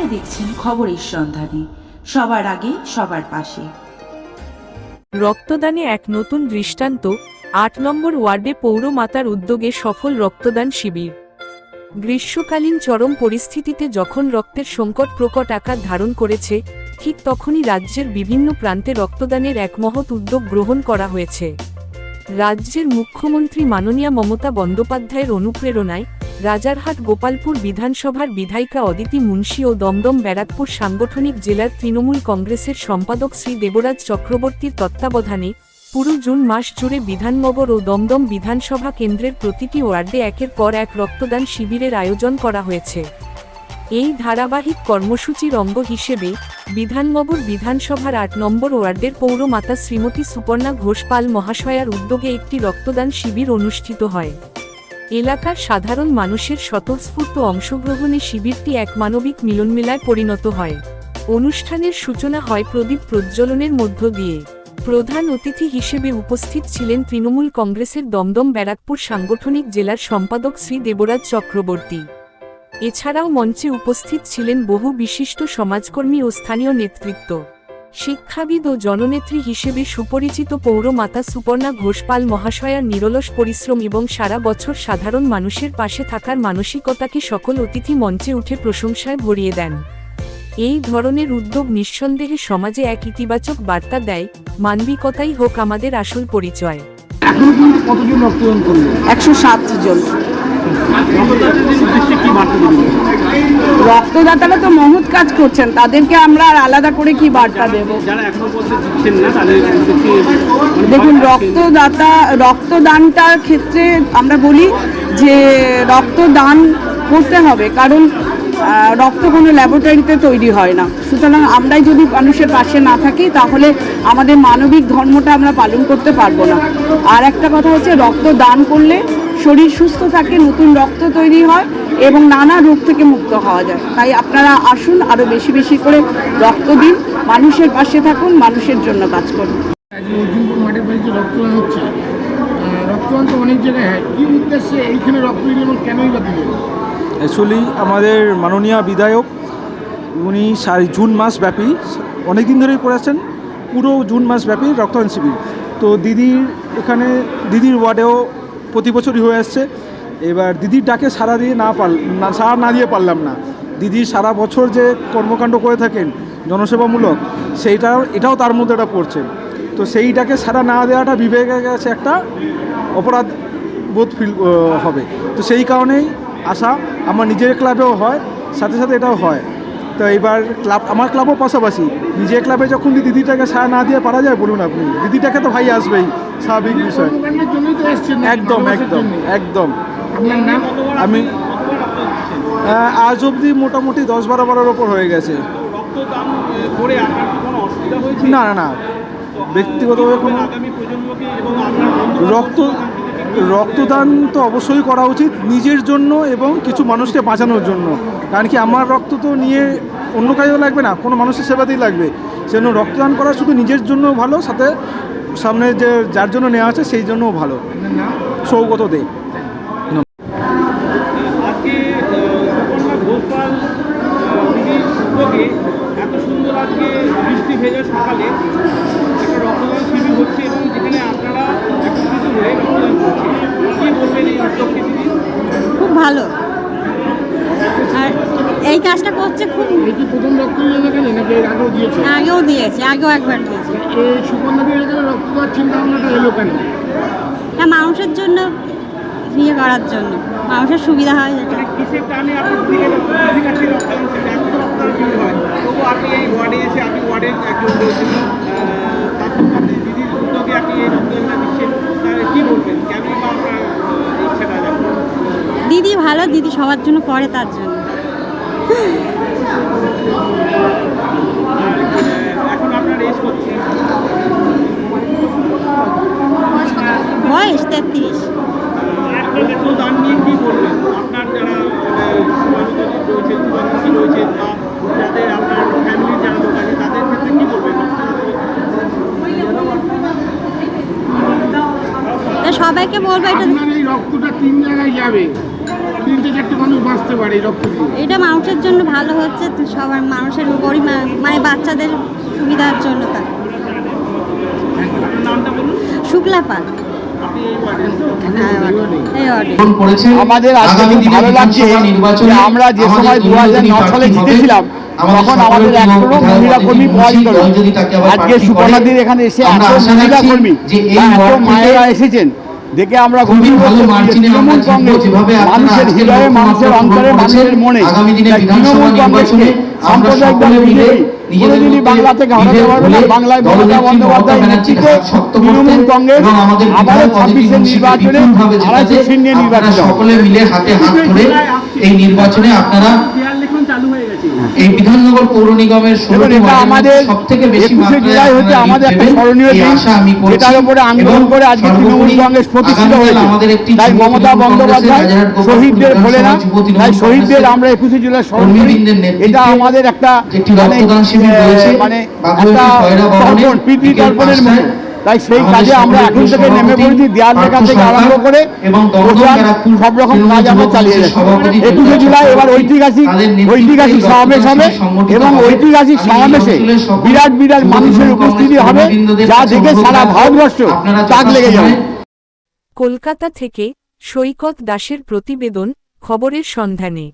আপনারা দেখছেন খবরের সন্ধানে। সবার আগে, সবার পাশে। রক্তদানে এক নতুন দৃষ্টান্ত, আট নম্বর ওয়ার্ডে পৌরমাতার উদ্যোগে সফল রক্তদান শিবির। গ্রীষ্মকালীন চরম পরিস্থিতিতে যখন রক্তের সংকট প্রকট আকার ধারণ করেছে, ঠিক তখনই রাজ্যের বিভিন্ন প্রান্তে রক্তদানের এক মহৎ উদ্যোগ গ্রহণ করা হয়েছে। রাজ্যের মুখ্যমন্ত্রী মাননীয়া মমতা বন্দ্যোপাধ্যায়ের অনুপ্রেরণায় রাজারহাট গোপালপুর বিধানসভার বিধায়িকা অদিতি মুন্সি ও দমদম ব্যারাকপুর সাংগঠনিক জেলার তৃণমূল কংগ্রেসের সম্পাদক শ্রী দেবরাজ চক্রবর্তীর তত্ত্বাবধানে পুরো জুন মাস জুড়ে বিধাননগর ও দমদম বিধানসভা কেন্দ্রের প্রতিটি ওয়ার্ডে একের পর এক রক্তদান শিবিরের আয়োজন করা হয়েছে। এই ধারাবাহিক কর্মসূচির অঙ্গ হিসেবে বিধাননগর বিধানসভার আট নম্বর ওয়ার্ডের পৌরমাতা শ্রীমতী সুপর্ণা ঘোষপাল মহাশয়ার উদ্যোগে একটি রক্তদান শিবির অনুষ্ঠিত হয়। এলাকার সাধারণ মানুষের স্বতঃস্ফূর্ত অংশগ্রহণে শিবিরটি এক মানবিক মিলনমেলায় পরিণত হয়। অনুষ্ঠানের সূচনা হয় প্রদীপ প্রজ্বলনের মধ্য দিয়ে। প্রধান অতিথি হিসেবে উপস্থিত ছিলেন তৃণমূল কংগ্রেসের দমদম ব্যারাকপুর সাংগঠনিক জেলার সম্পাদক শ্রী দেবরাজ চক্রবর্তী। এছাড়াও মঞ্চে উপস্থিত ছিলেন বহু বিশিষ্ট সমাজকর্মী ও স্থানীয় নেতৃত্ব। শিক্ষাবিদ ও জননেত্রী হিসেবে সুপরিচিত পৌরমাতা সুপর্ণা ঘোষপাল মহাশয়ার নিরলস পরিশ্রম এবং সারা বছর সাধারণ মানুষের পাশে থাকার মানসিকতাকে সকল অতিথি মঞ্চে উঠে প্রশংসায় ভরিয়ে দেন। এই ধরনের উদ্যোগ নিঃসন্দেহে সমাজে এক ইতিবাচক বার্তা দেয় মানবিকতাই হোক আমাদের আসল পরিচয়। একশো সাত জন রক্তদাতারা তো মহৎ কাজ করছেন তাদেরকে আমরা আর আলাদা করে কি বার্তা দেব? দেখুন রক্তদাতা রক্তদানটার ক্ষেত্রে আমরা বলি যে রক্তদান করতে হবে কারণ রক্ত কোনো ল্যাবরেটরিতে তৈরি হয় না। সুতরাং আমরাই যদি মানুষের পাশে না থাকি তাহলে আমাদের মানবিক ধর্মটা আমরা পালন করতে পারব না। আর একটা কথা হচ্ছে রক্ত দান করলে শরীর সুস্থ থাকে নতুন রক্ত তৈরি হয় এবং নানা রোগ থেকে মুক্ত হওয়া যায়। তাই আপনারা আসুন আরও বেশি বেশি করে রক্ত দিন। মানুষের পাশে থাকুন মানুষের জন্য কাজ করুন। আজকে অর্জুনপুর মাঠের বাড়িতে রক্তদান হচ্ছে। আহ, রক্তদান তো অনেক জায়গায় হয়। কী উদ্দেশ্যে এইখানে রক্ত দিলেন এবং কেনই বা দিলেন? অ্যাকচুয়ালি আমাদের মাননীয় বিধায়ক উনি সারি জুন মাস ব্যাপী অনেক দিন ধরেই করে আসছেন পুরো জুন মাস ব্যাপী রক্তদান শিবির। তো দিদির এখানে দিদির ওয়ার্ডেও প্রতি বছরই হয়ে আসছে। এবার দিদির ডাকে সারা দিয়ে না পার না সারা না দিয়ে পারলাম না। দিদি সারা বছর যে কর্মকাণ্ড করে থাকেন, জনসেবামূলক, সেইটাও, এটাও তার মধ্যে এটা পড়ছে। তো সেইটাকে সারা না দেওয়াটা বিবেকের কাছে একটা অপরাধ বোধ ফিল হবে। তো সেই কারণেই আশা আমার নিজের ক্লাবেও হয়, সাথে সাথে এটাও হয়। তো এইবার ক্লাব, আমার ক্লাবও পাশাপাশি। নিজের ক্লাবে যখন দিদিটাকে সারা না দিয়ে পারা যায়, বলুন আপনি। দিদিটাকে তো ভাই আসবেই, স্বাভাবিক বিষয়? একদম একদম একদম। আমি আজ অবধি মোটামুটি দশ বারো বারোর ওপর হয়ে গেছে। না না না। ব্যক্তিগতভাবে কোনো রক্ত রক্তদান তো অবশ্যই করা উচিত নিজের জন্য এবং কিছু মানুষকে বাঁচানোর জন্য। কারণ কি আমার রক্ত তো নিয়ে অন্য কাজেও লাগবে না, কোনো মানুষের সেবাতেই লাগবে। সেজন্য রক্তদান করা শুধু নিজের জন্য ভালো, সাথে সামনে যে যার জন্য নেওয়া আছে সেই জন্যও ভালো। সৌগত দে আজকে আহ, সুপর্ণা ঘোষপাল আহ, দিদির উদ্যোগে এত সুন্দর আজকে বৃষ্টি ভেজা সকালে একটা রক্তদান শিবির হচ্ছে এবং যেখানে আপনারা একত্রিত হয়ে রক্তদান করছেন কি বলবেন এই উদ্যোগকে দিদি খুব ভালো আর এই কাজটা করছে খুব এই কি প্রথম রক্ত দিলেন এখানে নাকি এর আগেও দিয়েছে আগেও একবার দিয়েছে। এই দেওয়ার চিন্তা ভাবনাটা এলো কেন? এটা মানুষের জন্য ইয়ে করার জন্য। মানুষের সুবিধা হয় যেটা দিদি ভালো দিদি সবার জন্য করে তার জন্য এখন আপনার রেস করছে বয়স তেত্রিশ। সবাইকে বলব এটা এই রক্তটা তিন জায়গায় যাবে। তিনটে মানুষ বাঁচতে পারে রক্ত এটা মানুষের জন্য ভালো হচ্ছে সবার মানুষের মানে বাচ্চাদের সুবিধার জন্য তা। আপনার নামটা বলুন। শুক্লা পাল? হ্যাঁ আমাদের আজকে ভালো লাগছে আমরা যে সময় দু সালে জিতেছিলাম তখন আমাদের সকলের এক প্রিয় কোনো বিধায়ক মহিলা কর্মী পাওয়া যেত। আজকে সুপর্ণাদির এখানে এসে এত মহিলা কর্মী এত মায়েরা এসেছেন দেখে আমরা তৃণমূল কংগ্রেস মানুষের হৃদয়ে মানুষের অন্তরে মানুষের মনে। আগামী দিনে বিধানসভা তৃণমূল কংগ্রেসকে আমরা সাম্প্রদায়িক দল কোনোদিনই বাংলা থেকে পারবে না বাংলায় মমতা বন্দ্যোপাধ্যায় নেতৃত্বে তৃণমূল কংগ্রেস আবারও ছাব্বিশের নির্বাচনে আড়াইশো। সকলে মিলে হাতে হাত ধরে এই নির্বাচনে আপনারা দেয়াল লিখন চালু হয়ে গেছে এই বিধাননগর পৌর নিগমের আমাদের বেশি হচ্ছে আমাদের একটা স্মরণীয় দিন যেটার উপরে আন্দোলন করে আজকে তৃণমূল কংগ্রেস প্রতিষ্ঠিত হয়েছে। তাই মমতা বন্দ্যোপাধ্যায় কংগ্রেসের রাজারহাট গোপালপুর শহীদদের না তাই আমরা একুশে জুলাই স্মরণ করি। এটা আমাদের একটা মানে, মানে একটা তর্পণ তর্পণের তাই সেই কাজে আমরা এখন থেকে নেমে পড়েছি দেয়াল লেখা থেকে আরম্ভ করে এবং সব রকম কাজ আমরা চালিয়ে যাচ্ছি। একুশে জুলাই এবার ঐতিহাসিক ঐতিহাসিক সমাবেশ হবে এবং ঐতিহাসিক সমাবেশে বিরাট বিরাট মানুষের উপস্থিতি হবে যা দেখে সারা ভারতবর্ষ তাক লেগে যাবে। কলকাতা থেকে সৈকত দাসের প্রতিবেদন খবরের সন্ধানে।